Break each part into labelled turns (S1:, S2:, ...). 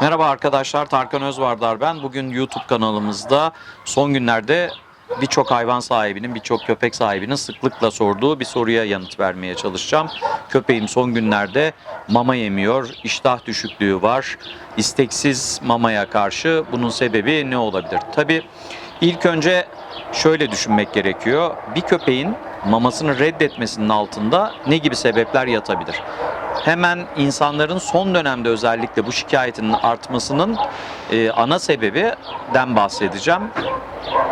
S1: Merhaba arkadaşlar, Tarkan Özvardar ben. Bugün YouTube kanalımızda son günlerde birçok hayvan sahibinin, birçok köpek sahibinin sıklıkla sorduğu bir soruya yanıt vermeye çalışacağım. Köpeğim son günlerde mama yemiyor, iştah düşüklüğü var, isteksiz mamaya karşı bunun sebebi ne olabilir? Tabii ilk önce şöyle düşünmek gerekiyor. Bir köpeğin mamasını reddetmesinin altında ne gibi sebepler yatabilir? Hemen insanların son dönemde özellikle bu şikayetinin artmasının e, ana sebebinden bahsedeceğim.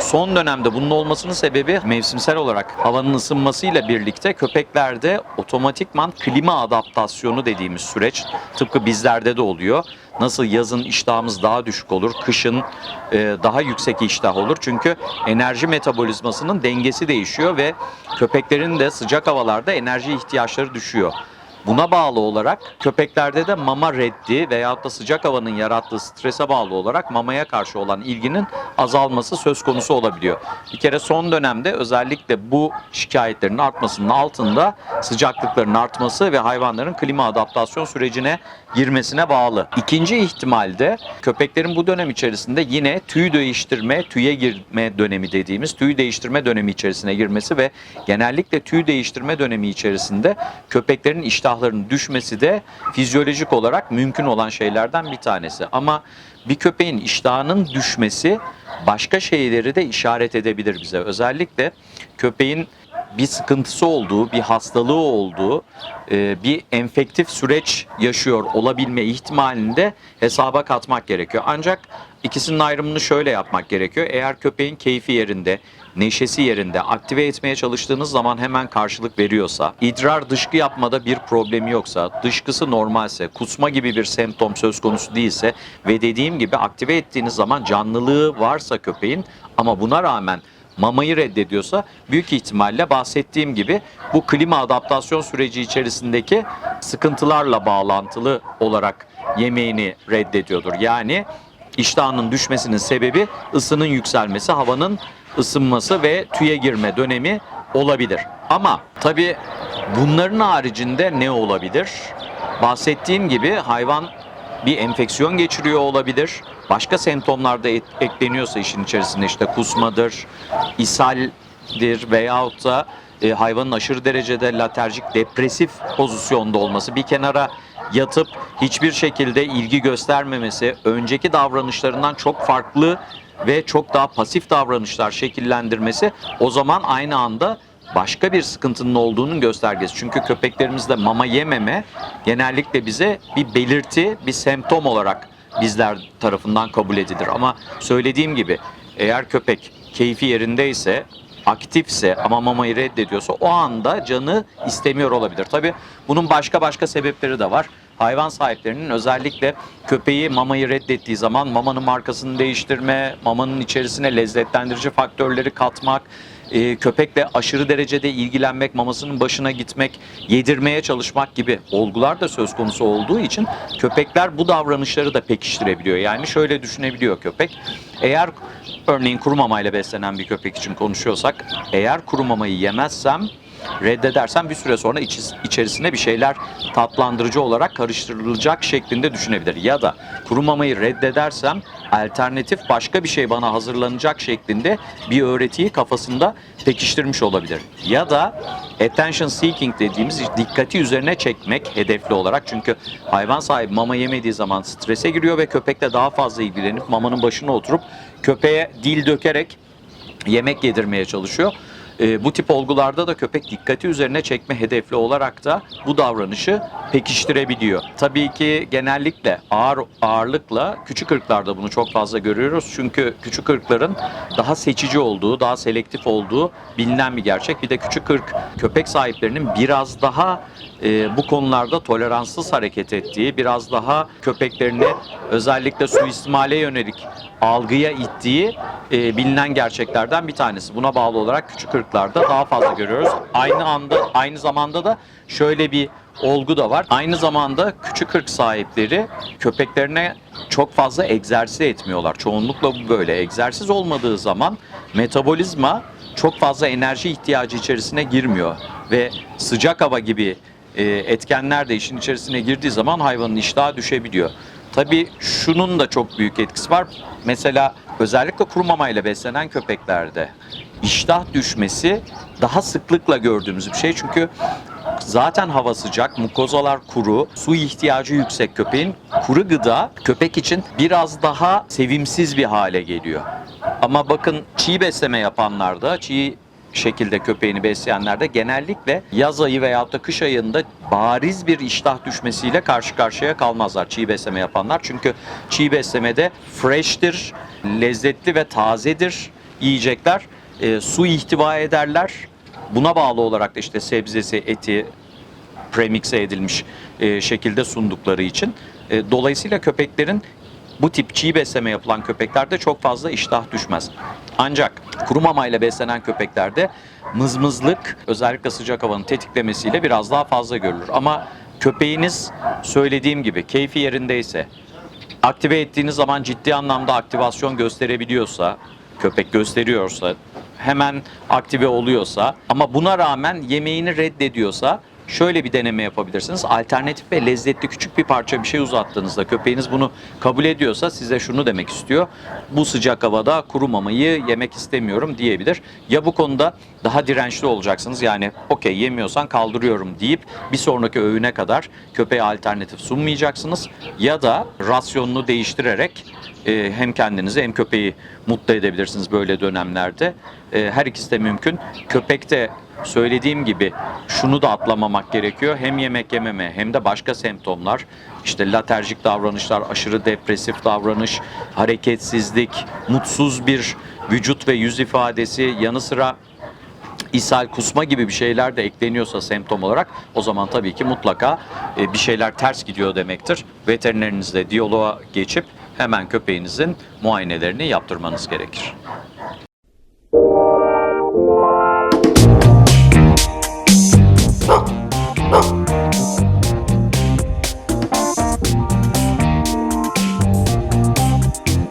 S1: Son dönemde bunun olmasının sebebi mevsimsel olarak havanın ısınmasıyla birlikte köpeklerde otomatikman klima adaptasyonu dediğimiz süreç tıpkı bizlerde de oluyor. Nasıl yazın iştahımız daha düşük olur, kışın e, daha yüksek iştah olur. Çünkü enerji metabolizmasının dengesi değişiyor ve köpeklerin de sıcak havalarda enerji ihtiyaçları düşüyor. Buna bağlı olarak köpeklerde de mama reddi veyahut da sıcak havanın yarattığı strese bağlı olarak mamaya karşı olan ilginin azalması söz konusu olabiliyor. Bir kere son dönemde özellikle bu şikayetlerin artmasının altında sıcaklıkların artması ve hayvanların klima adaptasyon sürecine girmesine bağlı. İkinci ihtimalde köpeklerin bu dönem içerisinde yine tüy değiştirme, tüye girme dönemi dediğimiz tüy değiştirme dönemi içerisine girmesi ve genellikle tüy değiştirme dönemi içerisinde köpeklerin iştahlarının düşmesi de fizyolojik olarak mümkün olan şeylerden bir tanesi. Ama bir köpeğin iştahının düşmesi başka şeyleri de işaret edebilir bize. Özellikle köpeğin bir sıkıntısı olduğu, bir hastalığı olduğu, e, bir enfektif süreç yaşıyor olabilme ihtimalini de hesaba katmak gerekiyor. Ancak ikisinin ayrımını şöyle yapmak gerekiyor. Eğer köpeğin keyfi yerinde, neşesi yerinde, aktive etmeye çalıştığınız zaman hemen karşılık veriyorsa, idrar dışkı yapmada bir problemi yoksa, dışkısı normalse, kusma gibi bir semptom söz konusu değilse ve dediğim gibi aktive ettiğiniz zaman canlılığı varsa köpeğin ama buna rağmen mamayı reddediyorsa büyük ihtimalle bahsettiğim gibi bu klima adaptasyon süreci içerisindeki sıkıntılarla bağlantılı olarak yemeğini reddediyordur. Yani iştahının düşmesinin sebebi ısının yükselmesi, havanın ısınması ve tüye girme dönemi olabilir. Ama tabii bunların haricinde ne olabilir? Bahsettiğim gibi hayvan bir enfeksiyon geçiriyor olabilir. Başka semptomlar da ekleniyorsa işin içerisinde işte kusmadır, ishaldir veyahut da e, hayvanın aşırı derecede laterjik depresif pozisyonda olması, bir kenara yatıp hiçbir şekilde ilgi göstermemesi, önceki davranışlarından çok farklı ve çok daha pasif davranışlar şekillendirmesi o zaman aynı anda başka bir sıkıntının olduğunun göstergesi. Çünkü köpeklerimizde mama yememe genellikle bize bir belirti, bir semptom olarak bizler tarafından kabul edilir. Ama söylediğim gibi eğer köpek keyfi yerindeyse, aktifse ama mamayı reddediyorsa o anda canı istemiyor olabilir. Tabii bunun başka başka sebepleri de var. Hayvan sahiplerinin özellikle köpeği mamayı reddettiği zaman mamanın markasını değiştirme, mamanın içerisine lezzetlendirici faktörleri katmak, e, köpekle aşırı derecede ilgilenmek, mamasının başına gitmek, yedirmeye çalışmak gibi olgular da söz konusu olduğu için köpekler bu davranışları da pekiştirebiliyor. Yani şöyle düşünebiliyor köpek. Eğer örneğin kuru mamayla beslenen bir köpek için konuşuyorsak, eğer kuru mamayı yemezsem reddedersem bir süre sonra iç- içerisine bir şeyler tatlandırıcı olarak karıştırılacak şeklinde düşünebilir. Ya da kuru mamayı reddedersem alternatif başka bir şey bana hazırlanacak şeklinde bir öğretiyi kafasında pekiştirmiş olabilir. Ya da attention seeking dediğimiz dikkati üzerine çekmek hedefli olarak. Çünkü hayvan sahibi mama yemediği zaman strese giriyor ve köpekle daha fazla ilgilenip mamanın başına oturup köpeğe dil dökerek yemek yedirmeye çalışıyor. E, bu tip olgularda da köpek dikkati üzerine çekme hedefli olarak da bu davranışı pekiştirebiliyor. Tabii ki genellikle ağır ağırlıkla küçük ırklarda bunu çok fazla görüyoruz. Çünkü küçük ırkların daha seçici olduğu, daha selektif olduğu bilinen bir gerçek. Bir de küçük ırk köpek sahiplerinin biraz daha e, bu konularda toleranssız hareket ettiği, biraz daha köpeklerini özellikle suistimale yönelik algıya ittiği e, bilinen gerçeklerden bir tanesi. Buna bağlı olarak küçük ırklarda daha fazla görüyoruz. Aynı anda aynı zamanda da şöyle bir olgu da var. Aynı zamanda küçük ırk sahipleri köpeklerine çok fazla egzersiz etmiyorlar. Çoğunlukla bu böyle. Egzersiz olmadığı zaman metabolizma çok fazla enerji ihtiyacı içerisine girmiyor ve sıcak hava gibi e, etkenler de işin içerisine girdiği zaman hayvanın iştahı düşebiliyor. Tabii şunun da çok büyük etkisi var. Mesela özellikle kuru mamayla beslenen köpeklerde iştah düşmesi daha sıklıkla gördüğümüz bir şey. Çünkü zaten hava sıcak, mukozalar kuru, su ihtiyacı yüksek köpeğin. Kuru gıda köpek için biraz daha sevimsiz bir hale geliyor. Ama bakın çiğ besleme yapanlarda, çiğ şekilde köpeğini besleyenlerde genellikle yaz ayı veyahut da kış ayında bariz bir iştah düşmesiyle karşı karşıya kalmazlar çiğ besleme yapanlar. Çünkü çiğ beslemede fresh'tir, lezzetli ve tazedir yiyecekler. E, su ihtiva ederler. Buna bağlı olarak da işte sebzesi, eti, premixe edilmiş e, şekilde sundukları için. E, dolayısıyla köpeklerin bu tip çiğ besleme yapılan köpeklerde çok fazla iştah düşmez. Ancak kuru mamayla beslenen köpeklerde mızmızlık özellikle sıcak havanın tetiklemesiyle biraz daha fazla görülür. Ama köpeğiniz söylediğim gibi keyfi yerindeyse, aktive ettiğiniz zaman ciddi anlamda aktivasyon gösterebiliyorsa, köpek gösteriyorsa, hemen aktive oluyorsa ama buna rağmen yemeğini reddediyorsa şöyle bir deneme yapabilirsiniz. Alternatif ve lezzetli küçük bir parça bir şey uzattığınızda köpeğiniz bunu kabul ediyorsa size şunu demek istiyor. Bu sıcak havada kuru mamayı yemek istemiyorum diyebilir. Ya bu konuda daha dirençli olacaksınız. Yani okey yemiyorsan kaldırıyorum deyip bir sonraki öğüne kadar köpeğe alternatif sunmayacaksınız. Ya da rasyonunu değiştirerek e, hem kendinizi hem köpeği mutlu edebilirsiniz böyle dönemlerde. E, her ikisi de mümkün. Köpekte söylediğim gibi şunu da atlamamak gerekiyor. Hem yemek yememe hem de başka semptomlar. işte laterjik davranışlar, aşırı depresif davranış, hareketsizlik, mutsuz bir vücut ve yüz ifadesi yanı sıra ishal, kusma gibi bir şeyler de ekleniyorsa semptom olarak o zaman tabii ki mutlaka e, bir şeyler ters gidiyor demektir. Veterinerinizle diyaloğa geçip hemen köpeğinizin muayenelerini yaptırmanız gerekir.